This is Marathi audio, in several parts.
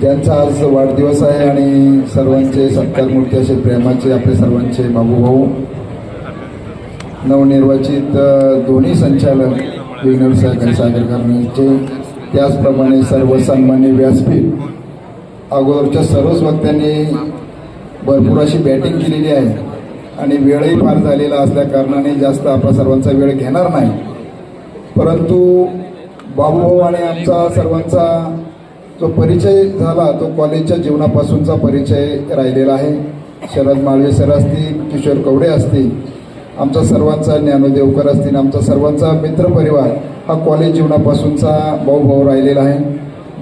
ज्यांचा आज वाढदिवस आहे आणि सर्वांचे सत्कारमूर्ती असे प्रेमाचे आपले सर्वांचे बाबूभाऊ नवनिर्वाचित दोन्ही संचालक विघ्नर सागर सागर करण्याचे त्याचप्रमाणे सर्व सन्मान्य व्यासपीठ. अगोदरच्या सर्वच वक्त्यांनी भरपूर अशी बॅटिंग केलेली आहे आणि वेळही फार झालेला असल्या कारणाने जास्त आपला सर्वांचा वेळ घेणार नाही. परंतु बाबूभाऊ आणि आमचा सर्वांचा जो परिचय झाला तो कॉलेजच्या जीवनापासूनचा परिचय राहिलेला आहे. शरद माळवे सर असतील किशोर कवडे असतील आमचा सर्वांचा ज्ञानोदेवकर असतील आमचा सर्वांचा मित्रपरिवार हा कॉलेज जीवनापासूनचा भाऊभाऊ राहिलेला आहे.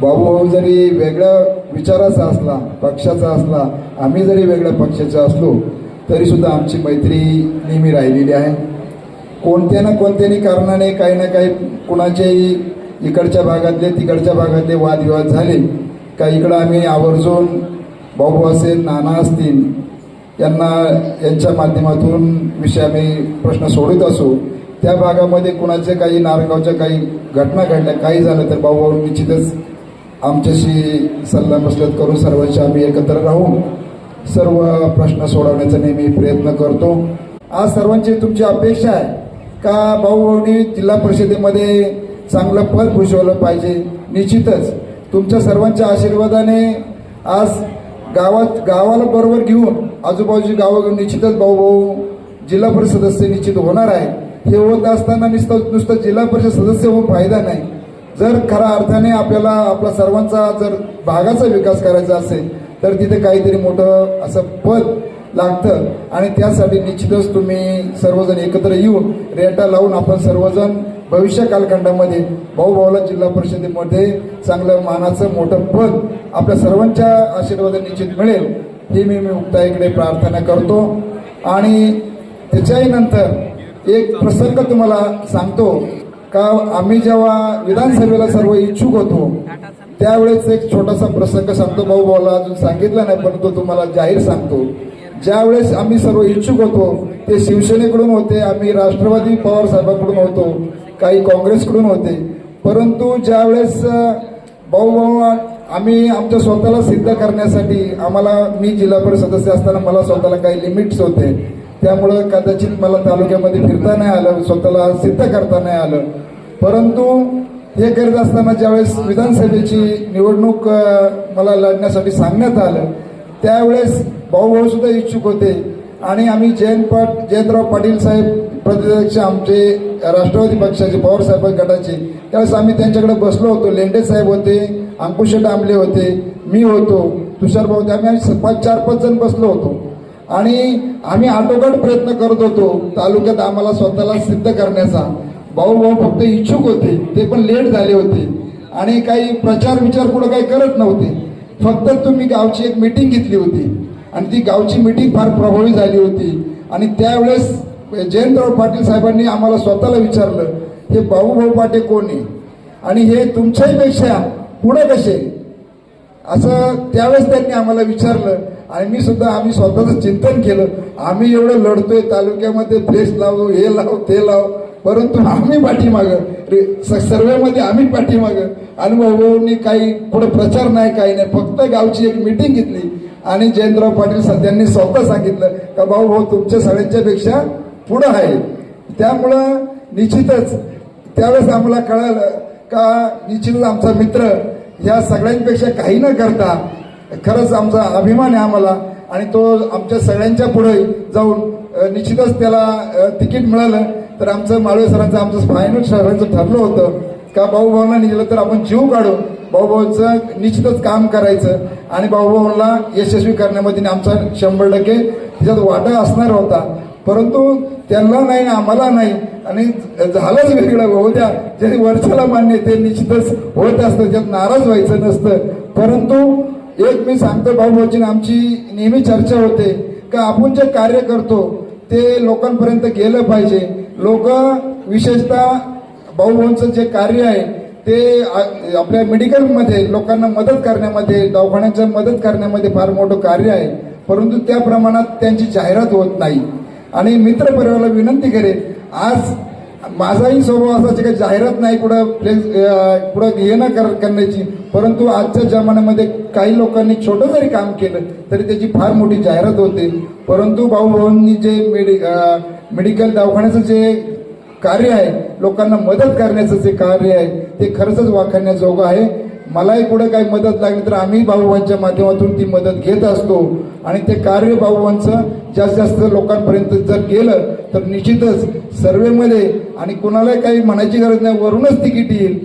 भाऊभाऊ जरी वेगळ्या विचाराचा असला पक्षाचा असला आम्ही जरी वेगळ्या पक्षाचा असलो तरीसुद्धा आमची मैत्री नेहमी राहिलेली आहे. कोणत्या ना कोणत्याही कारणाने काही ना काही कुणाच्याही इकडच्या भागातले तिकडच्या भागातले वादविवाद झाले. का इकडं आम्ही आवर्जून भाऊ असेल नाना असतील यांना यांच्या माध्यमातून विषय आम्ही प्रश्न सोडत असू त्या भागामध्ये कुणाचे काही नारगावच्या काही घटना घडल्या काही झालं तर भाऊ निश्चितच आमच्याशी सल्लामसलत करून सर्वांशी आम्ही एकत्र राहून सर्व प्रश्न सोडवण्याचा नेहमी प्रयत्न करतो. आज सर्वांची तुमची अपेक्षा आहे. का भाऊभाऊनी जिल्हा परिषदेमध्ये चांगलं पद भूषवलं पाहिजे. निश्चितच तुमच्या सर्वांच्या आशीर्वादाने आज गावात गावाला बरोबर घेऊन आजूबाजूची गावं घेऊन निश्चितच भाऊ भाऊ जिल्हा परिषद सदस्य निश्चित होणार आहे. हे होत असताना नुसतं नुसतं जिल्हा परिषद सदस्य होऊन फायदा नाही. जर खऱ्या अर्थाने आपल्याला आपला सर्वांचा जर भागाचा विकास करायचा असेल तर तिथे काहीतरी मोठं असं पद लागतं. आणि त्यासाठी निश्चितच तुम्ही सर्वजण एकत्र येऊन रेटा लावून आपण सर्वजण भविष्य कालखंडामध्ये भाऊभाऊला जिल्हा परिषदेमध्ये चांगलं मानाचं मोठं पद आपल्या सर्वांच्या आशीर्वादाने निश्चित मिळेल ही मी मी उक्ताईकडे प्रार्थना करतो. आणि त्याच्याही नंतर एक प्रसंग तुम्हाला सांगतो का आम्ही जेव्हा विधानसभेला सर्व इच्छुक होतो त्यावेळेस एक छोटासा प्रसंग सांगतो. भाऊ भाऊला अजून सांगितला नाही परंतु तुम्हाला जाहीर सांगतो. ज्यावेळेस आम्ही सर्व इच्छुक होतो ते शिवसेनेकडून होते आम्ही राष्ट्रवादी पवार साहेबांकडून होतो. काही काँग्रेसकडून होते. परंतु ज्यावेळेस अ, भाऊ भाऊ आम्ही आमच्या स्वतःला सिद्ध करण्यासाठी आम्हाला मी जिल्हा परिषद सदस्य असताना मला स्वतःला काही लिमिट्स होते. त्यामुळं कदाचित मला तालुक्यामध्ये फिरता नाही आलं स्वतःला सिद्ध करता नाही आलं. परंतु हे करत असताना ज्यावेळेस विधानसभेची निवडणूक मला लढण्यासाठी सांगण्यात आलं त्यावेळेस भाऊ भाऊ सुद्धा इच्छुक होते. आणि आम्ही जयंत पाट जयंतराव पाटील साहेब प्रतिअध्यक्ष आमचे राष्ट्रवादी पक्षाचे पवार साहेब गटाचे. त्यावेळेस आम्ही त्यांच्याकडे बसलो होतो. लेंडे साहेब होते अंकुश डांबले होते मी होतो तुषार भाऊ होते. आम्ही आम्ही पाच चार पाच जण बसलो होतो. आणि आम्ही आटोकाट प्रयत्न करत होतो तालुक्यात आम्हाला स्वतःला सिद्ध करण्याचा. भाऊ भाऊ फक्त इच्छुक होते ते पण लेट झाले होते. आणि काही प्रचार विचार पुढे काही करत नव्हते. फक्त तुम्ही गावची एक मीटिंग घेतली होती. आणि ती गावची मीटिंग फार प्रभावी झाली होती. आणि त्यावेळेस जयंतराव पाटील साहेबांनी आम्हाला स्वतःला विचारलं हे भाऊभाऊ पाटे कोण आहे? आणि हे तुमच्याहीपेक्षा पुढे कसे? असं त्यावेळेस त्यांनी आम्हाला विचारलं. आणि मी सुद्धा आम्ही स्वतःचं चिंतन केलं. आम्ही एवढं लढतोय तालुक्यामध्ये प्रेस लावू हे लाव ते लाव. परंतु आम्ही पाठीमागं सर्वेमध्ये आम्ही पाठीमागं. आणि काही पुढे प्रचार नाही काही नाही. फक्त गावची एक मिटिंग घेतली. आणि जयंतराव पाटील सध्यांनी स्वतः सांगितलं का भाऊ भाऊ तुमच्या सगळ्यांच्या पेक्षा पुढं आहे. त्यामुळं निश्चितच त्यावेळेस आम्हाला कळालं का निश्चितच आमचा मित्र या सगळ्यांपेक्षा काही न करता खरंच आमचा अभिमान आहे आम्हाला आणि तो आमच्या सगळ्यांच्या पुढे जाऊन निश्चितच त्याला तिकीट मिळालं. तर आमचं माळवे सरांचं आमचं फायनल सरांचं ठरलं होतं. का भाऊ भाऊला निघलं तर आपण जीव काढू. भाऊभाऊंचं निश्चितच काम करायचं आणि भाऊभाऊला यशस्वी करण्यामध्ये आमचा शंभर टक्के त्याच्यात वाटा असणार होता. परंतु त्यांना नाही आम्हाला नाही आणि झालंच वेगळं. होऊ द्या जे वर्षाला मान्य ते निश्चितच होत असतं त्यात नाराज व्हायचं नसतं. परंतु एक मी सांगतो भाऊभाऊची आमची नेहमी चर्चा होते का आपण जे कार्य करतो ते लोकांपर्यंत गेलं पाहिजे. लोक विशेषतः भाऊभाऊंचं जे कार्य आहे ते आपल्या मेडिकलमध्ये लोकांना मदत करण्यामध्ये दवाखान्यांच्या मदत करण्यामध्ये फार मोठं कार्य आहे. परंतु त्या प्रमाणात त्यांची जाहिरात होत नाही. आणि मित्रपरिवाराला विनंती करेन आज माझाही स्वभाव असाच काही जाहिरात नाही कुठं प्लेस कुठं हे कर करण्याची. परंतु आजच्या जमान्यामध्ये काही लोकांनी छोटं जरी काम केलं तरी त्याची फार मोठी जाहिरात होते. परंतु भाऊभाऊंनी जे मेडि मेडिकल दवाखान्याचं जे कार्य आहे. लोकांना मदत करण्याचं जे कार्य आहे ते खरंच वाखाण्याजोगं आहे. मलाही पुढे काही मदत लागली तर आम्ही बाबूबांच्या माध्यमातून ती मदत घेत असतो. आणि ते कार्य बाबूबांचं जास्तीत जास्त लोकांपर्यंत जर गेलं तर निश्चितच सर्वेमध्ये आणि कुणालाही काही म्हणायची गरज नाही वरूनच तिकीट येईल.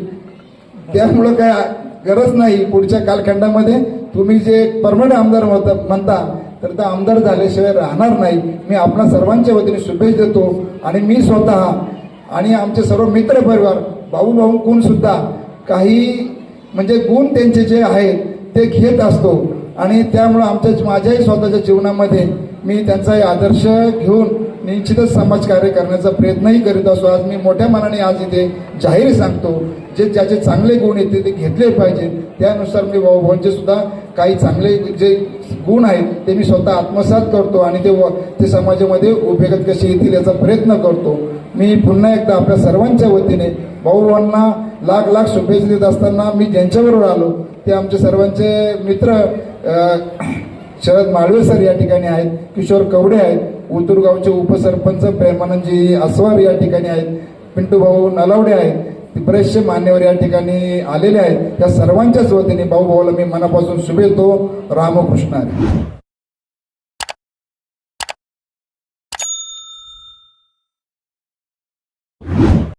त्यामुळं काय गरज नाही. पुढच्या कालखंडामध्ये तुम्ही जे परमनंट आमदार म्हणता तर त्या आमदार झाल्याशिवाय राहणार नाही. मी आपणा सर्वांच्या वतीने शुभेच्छा देतो. आणि मी स्वतः आणि आमचे सर्व मित्र परिवार भाऊ भाऊ सुद्धा काही म्हणजे गुण त्यांचे जे आहेत ते घेत असतो. आणि त्यामुळं आमच्या माझ्याही स्वतःच्या जीवनामध्ये मी त्यांचाही आदर्श घेऊन निश्चितच समाजकार्य करण्याचा प्रयत्नही करीत असतो. आज मी मोठ्या मनाने आज इथे जाहीर सांगतो जे ज्याचे चांगले गुण येते ते घेतले पाहिजे त्यानुसार मी भाऊभाऊंचे सुद्धा काही चांगले जे गुण आहेत ते मी स्वतः आत्मसात करतो आणि ते व- ते समाजामध्ये उपयोगात कसे येतील याचा प्रयत्न करतो. मी पुन्हा एकदा आपल्या सर्वांच्या वतीने भाऊभावांना लाख लाख शुभेच्छा देत असताना मी ज्यांच्याबरोबर आलो ते आमचे सर्वांचे मित्र शरद माळवे सर या ठिकाणी आहेत किशोर कवडे आहेत उतुरगावचे उपसरपंच प्रेमानंदजी आसवार या ठिकाणी आहेत पिंटू भाऊ नलावडे आहेत बरेचसे मान्यवर या ठिकाणी आलेले आहेत. त्या सर्वांच्याच वतीने भाऊ भाऊला मी मनापासून शुभेतो रामकृष्ण